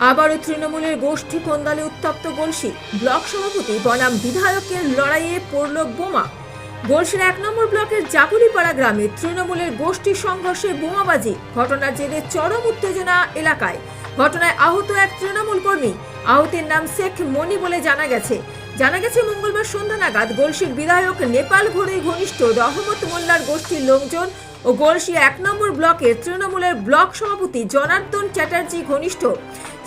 আবারও তৃণমূলের গোষ্ঠী কন্দালে উত্তপ্ত গলসি ব্লক সভাপতি বনাম বিধায়কের লড়াইয়ে পড়ল বোমা। গলসির এক নম্বর ব্লকের জাকুলিপাড়া গ্রামে তৃণমূলের গোষ্ঠী সংঘর্ষে বোমাবাজি, ঘটনার জেরে চরম উত্তেজনা এলাকায়। ঘটনায় আহত এক তৃণমূল কর্মী, আহতের নাম শেখ মনি বলে জানা গেছে। জানা গেছে, মঙ্গলবার সন্ধ্যা নাগাদ গলসির বিধায়ক নেপাল ঘড়ির ঘনিষ্ঠ রহমত মোল্লার গোষ্ঠীর লোকজন ও গলসি এক নম্বর ব্লকের তৃণমূলের ব্লক সভাপতি জনার্দন চ্যাটার্জি ঘনিষ্ঠ।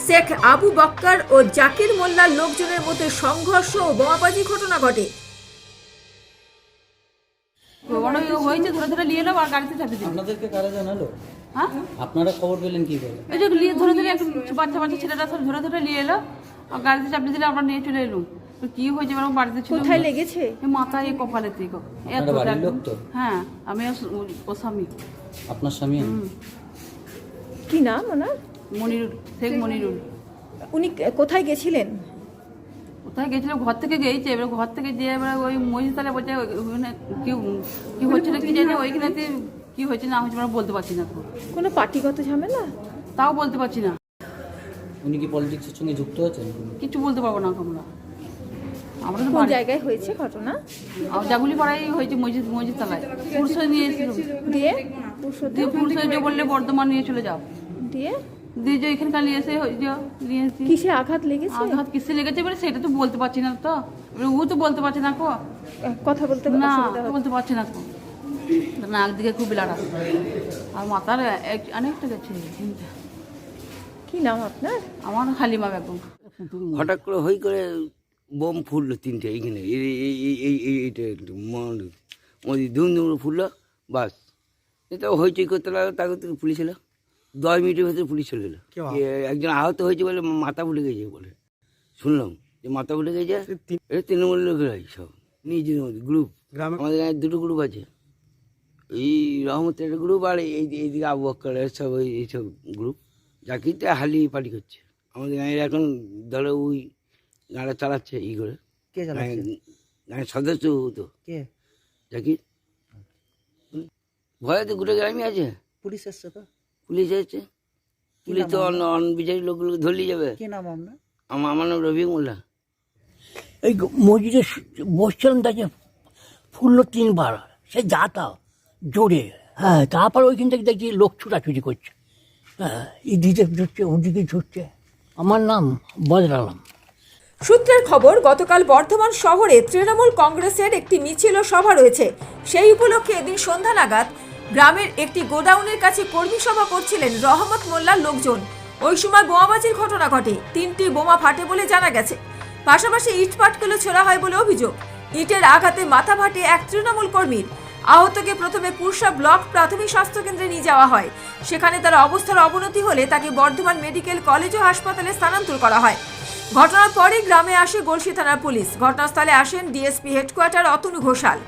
শেখ আবু বক্কর ও জাকির মোল্লার লোকজনের মধ্যে সংঘর্ষ ও বোমাবাজি ঘটনা ঘটে। হয়েছে ধরে ধরে নিয়ে এলাম আর গাড়িতে চাপিয়ে দিলাম আপনাদেরকে কারা জানালো? হ্যাঁ? আপনারা খবর পেলেন কি করে এই যে নিয়ে ধরে ধরে একটু বাচ্চা বাচ্চা ছেলেটা সব ধরে ধরে নিয়ে এলো আর গাড়িতে চাপিয়ে দিলে আমরা নিয়ে চলে এলুম। তো কি হয়েছে এবার বাড়িতে ছিল কোথায় লেগেছে? মাথায় এই কপালে থেকে। এত লোক তো? হ্যাঁ আমি ও- স্বামী। আপনার স্বামী? কি নাম ওনার? মনিরুল শেখ মনিরুল। উনি কোথায় গেছিলেন? কোথায় গেছিল? ঘর থেকে গেছে। এবার ঘর থেকে যে এবার ওই মহিষতলা বলছে ওখানে কি কি হচ্ছিল কি জানি ওইখানে কি হয়েছে না হয়েছে আমরা বলতে পারছি না। তো কোনো পার্টিগত ঝামেলা? তাও বলতে পারছি না। উনি কি পলিটিক্সের সঙ্গে যুক্ত আছেন? কিছু বলতে পারব না আমরা আমরা তো কোন জায়গায় হয়েছে ঘটনা? জাগুলি পাড়াই হয়েছে মসজিদ মসজিদ তলায়। পুরুষ নিয়ে এসেছিল। দিয়ে? দিয়ে পুরুষ যে বললে বর্ধমান নিয়ে চলে যাও। দিয়ে? দিয়ে যে এখানকার নিয়ে এসে হয়ে যাও নিয়ে এসে কিসে আঘাত লেগেছে? আঘাত কিসে লেগেছে এবারে সেটা তো বলতে পারছি না তো। ও তো বলতে পারছে না কো। কথা বলতে না বলতে পারছি না কো। নাক দিকে খুব লাড়া আর মাথার এক- অনেকটা গেছে। তিনটা। কি নাম আপনার? আমার হালিমা বেগম। হঠাৎ করে হই করে বোম ফুটলো তিনটে এইখানে এই এই এই এই এই এইটা একটু মনে মোদি ধুম ফুটলো বাস। এটা হইচই করতে লাগল তাকে তো পুলিশ এলো। দশ মিনিটের ভেতরে পুলিশ চলে এলো। একজন আহত হয়েছে বলে মাথা ফুটে গেছে বলে। শুনলাম যে মাথা ফুটে গেছে এটা তৃণমূল লোকেরাই সব নিজের মধ্যে গ্রুপ আমাদের গায়ে দুটো গ্রুপ আছে। এই রহমতের একটা গ্রুপ আর এই এইদিকে আবু বক্করের সব এইসব গ্রুপ জাকিরটা হালি পার্টি করছে। আমাদের গাঁয়ের এখন ধরো ওই গাঁড়া চালাচ্ছে ই করে। কে চালাচ্ছে? সদস্য তো। কে? জাকির ভয়ে তো গোটা গ্রামই আছে। পুলিশ এসছে তো? পুলিশ এসছে। পুলিশ তো অন অনবিচারী লোকগুলোকে ধরলেই যাবে। কি নাম আপনার? আমার আমার নাম রবি মোল্লা। এই মসজিদে স- বসছিলাম দেখে ফুললো তিনবার। সে যাতা জোরে। হ্যাঁ তারপর ওইখান থেকে দেখছি লোক ছুটাছুটি করছে। হ্যাঁ এদিকে ঝুঁকছে ওদিকে ঝুঁকছে আমার নাম বদলালাম। সূত্রের খবর, গতকাল বর্ধমান শহরে তৃণমূল কংগ্রেসের একটি মিছিল ও সভা রয়েছে। সেই উপলক্ষে এদিন সন্ধ্যা নাগাদ গ্রামের একটি গোডাউনের কাছে কর্মী সভা করছিলেন রহমত মোল্লার লোকজন। ওই সময় বোমাবাজির ঘটনা ঘটে। তিনটি বোমা ফাটে বলে জানা গেছে। পাশাপাশি ইট পাটকেলও ছোড়া হয় বলে অভিযোগ। ইটের আঘাতে মাথা ফাটে এক তৃণমূল কর্মীর। আহতকে প্রথমে পুরসা ব্লক প্রাথমিক স্বাস্থ্যকেন্দ্রে নিয়ে যাওয়া হয়। সেখানে তার অবস্থার অবনতি হলে তাকে বর্ধমান মেডিকেল কলেজ ও হাসপাতালে স্থানান্তর করা হয়। ঘটনার পরে গ্রামে আসে গলসি থানার পুলিশ। ঘটনাস্থলে আসেন ডিএসপি হেডকোয়ার্টার অতনু ঘোষাল।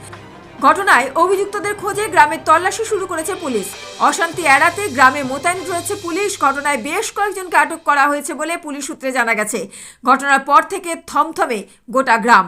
ঘটনায় অভিযুক্তদের খোঁজে গ্রামের তল্লাশি শুরু করেছে পুলিশ। অশান্তি এড়াতে গ্রামে মোতায়েন রয়েছে পুলিশ। ঘটনায় বেশ কয়েকজনকে আটক করা হয়েছে বলে পুলিশ সূত্রে জানা গেছে। ঘটনার পর থেকে থমথমে গোটা গ্রাম।